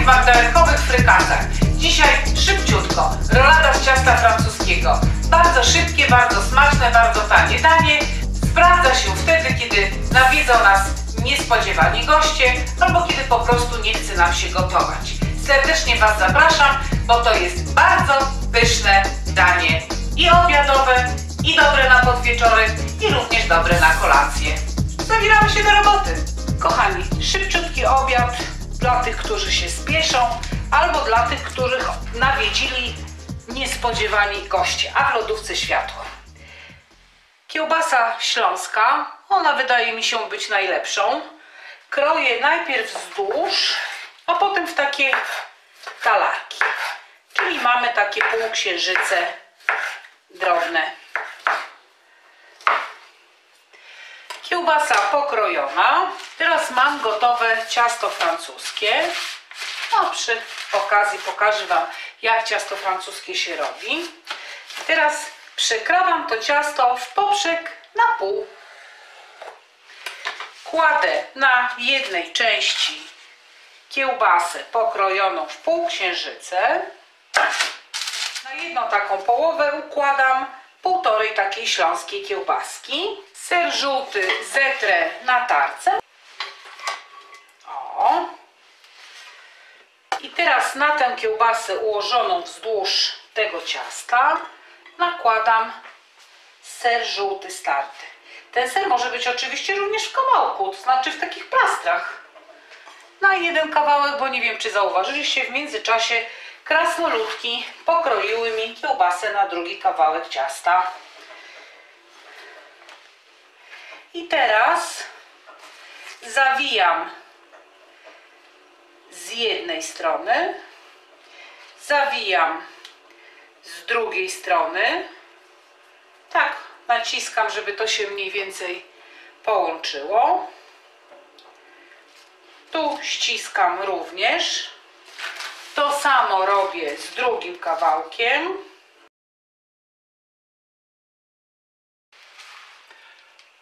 moich magdalenkowych frykasach. Dzisiaj szybciutko, rolada z ciasta francuskiego. Bardzo szybkie, bardzo smaczne, bardzo tanie danie. Sprawdza się wtedy, kiedy nawiedzą nas niespodziewani goście albo kiedy po prostu nie chce nam się gotować. Serdecznie Was zapraszam, bo to jest bardzo pyszne danie i obiadowe, i dobre na podwieczorek, i również dobre na kolację. Zabieramy się do roboty. Kochani, szybciutki obiad dla tych, którzy się albo dla tych, których nawiedzili niespodziewani goście, a w lodówce światło. Kiełbasa śląska, ona wydaje mi się być najlepszą. Kroję najpierw wzdłuż, a potem w takie talarki. Czyli mamy takie półksiężyce drobne. Kiełbasa pokrojona. Teraz mam gotowe ciasto francuskie. No, przy okazji pokażę Wam, jak ciasto francuskie się robi. Teraz przekrawam to ciasto w poprzek na pół. Kładę na jednej części kiełbasę pokrojoną w półksiężyce. Na jedną taką połowę układam półtorej takiej śląskiej kiełbaski. Ser żółty zetrę na tarce. O. I teraz na tę kiełbasę ułożoną wzdłuż tego ciasta nakładam ser żółty starty. Ten ser może być oczywiście również w kawałku, to znaczy w takich plastrach. Na jeden kawałek, bo nie wiem czy zauważyliście, w międzyczasie krasnoludki pokroiły mi kiełbasę na drugi kawałek ciasta. I teraz zawijam z jednej strony, zawijam z drugiej strony. Tak, naciskam, żeby to się mniej więcej połączyło. Tu ściskam również. To samo robię z drugim kawałkiem.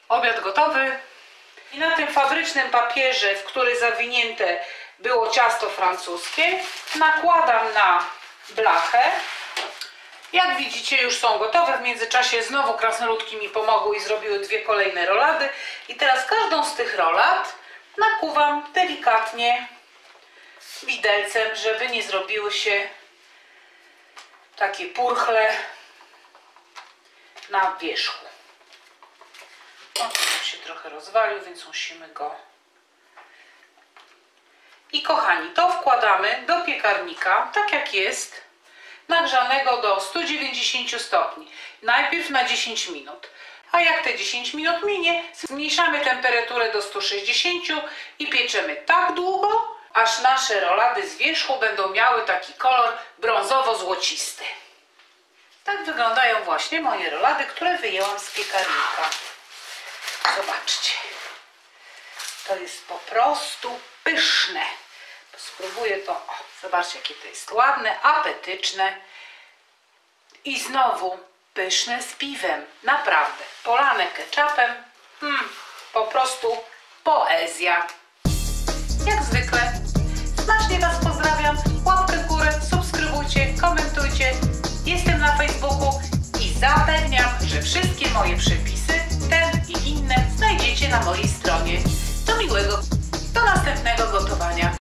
Obiad gotowy. I na tym fabrycznym papierze, w który zawinięte było ciasto francuskie, nakładam na blachę. Jak widzicie już są gotowe. W międzyczasie znowu krasnoludki mi pomogły i zrobiły dwie kolejne rolady. I teraz każdą z tych rolad nakuwam delikatnie widelcem, żeby nie zrobiły się takie purchle na wierzchu. O, tu się trochę rozwalił, więc musimy go... I kochani, to wkładamy do piekarnika, tak jak jest, nagrzanego do 190 stopni. Najpierw na 10 minut. A jak te 10 minut minie, zmniejszamy temperaturę do 160 i pieczemy tak długo, aż nasze rolady z wierzchu będą miały taki kolor brązowo-złocisty. Tak wyglądają właśnie moje rolady, które wyjęłam z piekarnika. Zobaczcie. To jest po prostu pyszne. Spróbuję to. O, zobaczcie, jakie to jest ładne, apetyczne. I znowu pyszne z piwem. Naprawdę. Polane ketchupem. Hmm, po prostu poezja. Jak zwykle. Smacznie Was pozdrawiam. Łapkę w górę, subskrybujcie, komentujcie. Jestem na Facebooku i zapewniam, że wszystkie moje przepisy, ten i inne znajdziecie na mojej stronie. Do miłego, do następnego gotowania.